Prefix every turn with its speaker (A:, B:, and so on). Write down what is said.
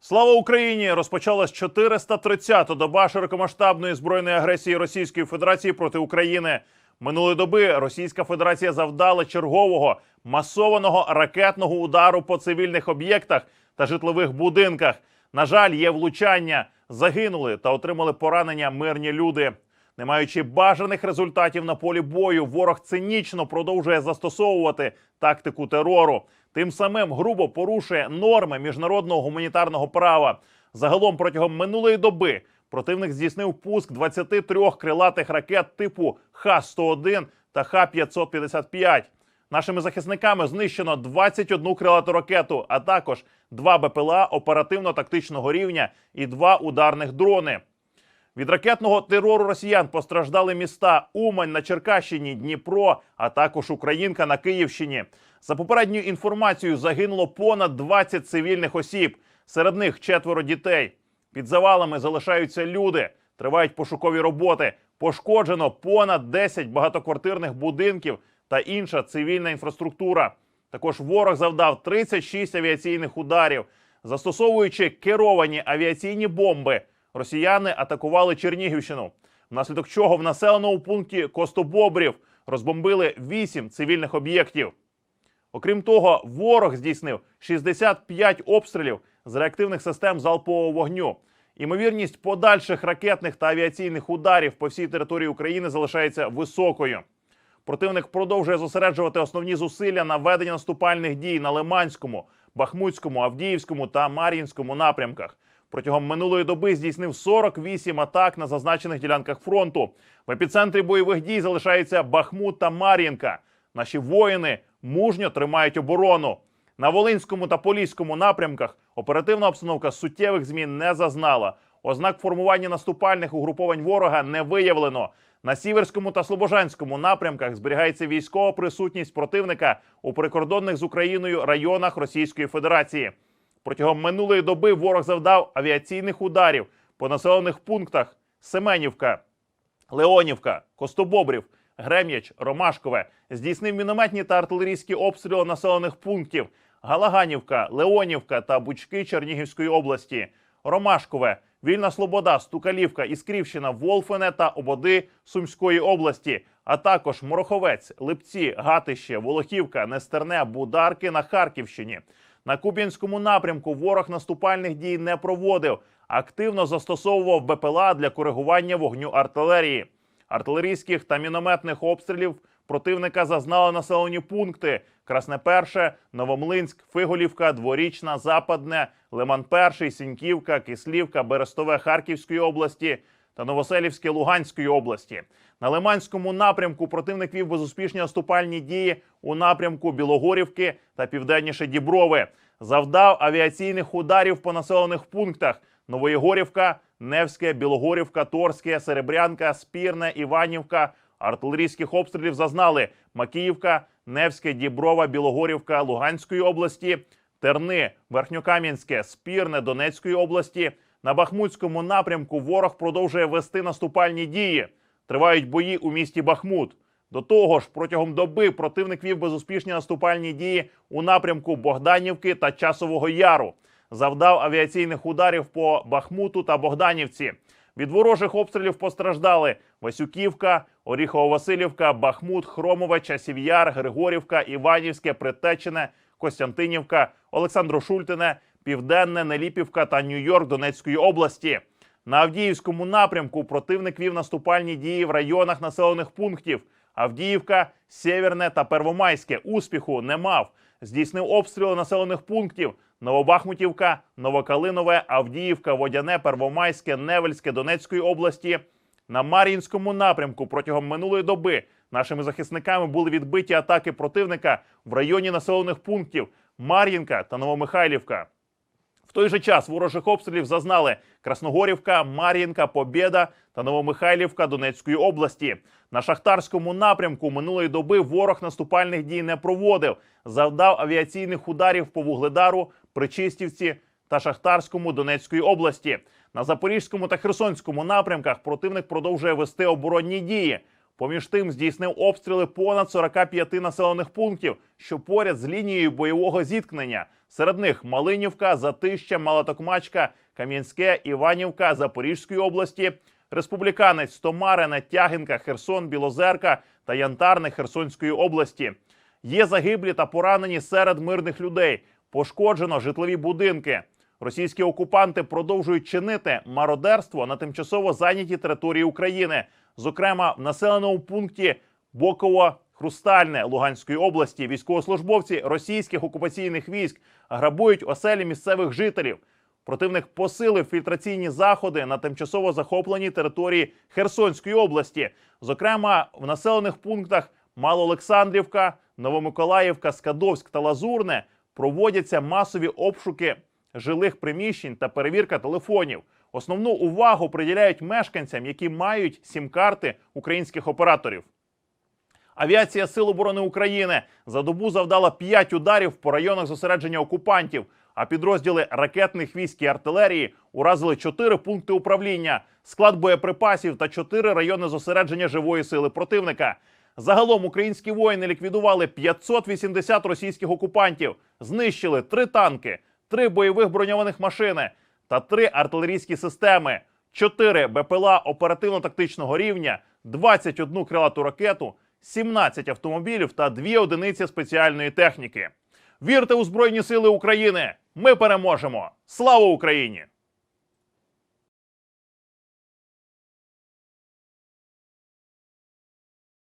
A: Слава Україні! Розпочалась 430-та доба широкомасштабної збройної агресії Російської Федерації проти України. Минулої доби Російська Федерація завдала чергового масованого ракетного удару по цивільних об'єктах та житлових будинках. На жаль, є влучання. Загинули та отримали поранення мирні люди. Не маючи бажаних результатів на полі бою, ворог цинічно продовжує застосовувати тактику терору. Тим самим грубо порушує норми міжнародного гуманітарного права. Загалом протягом минулої доби противник здійснив пуск 23 крилатих ракет типу Х-101 та Х-555. Нашими захисниками знищено 21 крилату ракету, а також два БПЛА оперативно-тактичного рівня і два ударних дрони. Від ракетного терору росіян постраждали міста Умань на Черкащині, Дніпро, а також Українка на Київщині. За попередньою інформацією загинуло понад 20 цивільних осіб. Серед них четверо дітей. Під завалами залишаються люди. Тривають пошукові роботи. Пошкоджено понад 10 багатоквартирних будинків та інша цивільна інфраструктура. Також ворог завдав 36 авіаційних ударів, застосовуючи керовані авіаційні бомби. Росіяни атакували Чернігівщину, внаслідок чого в населеному пункті Костобобрів розбомбили 8 цивільних об'єктів. Окрім того, ворог здійснив 65 обстрілів з реактивних систем залпового вогню. Імовірність подальших ракетних та авіаційних ударів по всій території України залишається високою. Противник продовжує зосереджувати основні зусилля на ведення наступальних дій на Лиманському, Бахмутському, Авдіївському та Мар'їнському напрямках. Протягом минулої доби здійснив 48 атак на зазначених ділянках фронту. В епіцентрі бойових дій залишаються Бахмут та Мар'їнка. Наші воїни мужньо тримають оборону. На Волинському та Поліському напрямках оперативна обстановка суттєвих змін не зазнала. Ознак формування наступальних угруповань ворога не виявлено. На Сіверському та Слобожанському напрямках зберігається військова присутність противника у прикордонних з Україною районах Російської Федерації. Протягом минулої доби ворог завдав авіаційних ударів по населених пунктах Семенівка, Леонівка, Костобобрів, Грем'яч, Ромашкове. Здійснив мінометні та артилерійські обстріли населених пунктів Галаганівка, Леонівка та Бучки Чернігівської області, Ромашкове, Вільна Слобода, Стукалівка, Іскрівщина, Волфене та Ободи Сумської області, а також Мороховець, Липці, Гатище, Волохівка, Нестерне, Бударки на Харківщині. На Куп'янському напрямку ворог наступальних дій не проводив, активно застосовував БПЛА для коригування вогню артилерії. Артилерійських та мінометних обстрілів противника зазнали населені пункти: Красне Перше, Новомлинськ, Фиголівка, Дворічна, Западне, Лиман Перший, Сіньківка, Кислівка, Берестове Харківської області та Новоселівське Луганської області. На Лиманському напрямку противник вів безуспішні наступальні дії у напрямку Білогорівки та південніше Діброви. Завдав авіаційних ударів по населених пунктах Новоєгорівка, Невське, Білогорівка, Торське, Серебрянка, Спірне, Іванівка. Артилерійських обстрілів зазнали Макіївка, Невське, Діброва, Білогорівка Луганської області, Терни, Верхньокам'янське, Спірне Донецької області. На Бахмутському напрямку ворог продовжує вести наступальні дії. Тривають бої у місті Бахмут. До того ж, протягом доби противник вів безуспішні наступальні дії у напрямку Богданівки та Часового Яру. Завдав авіаційних ударів по Бахмуту та Богданівці. Від ворожих обстрілів постраждали Васюківка, Оріхово-Василівка, Бахмут, Хромове, Часів'яр, Григорівка, Іванівське, Притечене, Костянтинівка, Олександро-Шультине, Південне, Неліпівка та Нью-Йорк Донецької області. На Авдіївському напрямку противник вів наступальні дії в районах населених пунктів. Авдіївка, Сєвєрне та Первомайське успіху не мав. Здійснив обстріли населених пунктів Новобахмутівка, Новокалинове, Авдіївка, Водяне, Первомайське, Невельське Донецької області. На Мар'їнському напрямку протягом минулої доби нашими захисниками були відбиті атаки противника в районі населених пунктів Мар'їнка та Новомихайлівка. В той же час ворожих обстрілів зазнали Красногорівка, Мар'їнка, Побєда та Новомихайлівка Донецької області. На шахтарському напрямку минулої доби ворог наступальних дій не проводив, завдав авіаційних ударів по Вугледару, Причистівці та Шахтарському Донецької області. На Запорізькому та Херсонському напрямках противник продовжує вести оборонні дії. Поміж тим здійснив обстріли понад 45 населених пунктів, що поряд з лінією бойового зіткнення. Серед них Малинівка, Затища, Малотокмачка, Кам'янське, Іванівка Запорізької області, Республіканець, Стомарине, Тягинка, Херсон, Білозерка та Янтарне Херсонської області. Є загиблі та поранені серед мирних людей. Пошкоджено житлові будинки. Російські окупанти продовжують чинити мародерство на тимчасово зайнятій території України, зокрема в населеному пункті Боково-Хрустальне Луганської області. Військовослужбовці російських окупаційних військ грабують оселі місцевих жителів. Противник посилив фільтраційні заходи на тимчасово захопленій території Херсонської області, зокрема в населених пунктах Малоолександрівка, Новомиколаївка, Скадовськ та Лазурне проводяться масові обшуки жилих приміщень та перевірка телефонів. Основну увагу приділяють мешканцям, які мають сім-карти українських операторів. Авіація Сил оборони України за добу завдала 5 ударів по районах зосередження окупантів. А підрозділи ракетних військ і артилерії уразили 4 пункти управління, склад боєприпасів та 4 райони зосередження живої сили противника. Загалом українські воїни ліквідували 580 російських окупантів, знищили 3 танки, 3 бойових броньованих машини та 3 артилерійські системи, 4 БПЛА оперативно-тактичного рівня, 21 крилату ракету, 17 автомобілів та 2 одиниці спеціальної техніки. Вірте у Збройні Сили України! Ми переможемо! Слава Україні!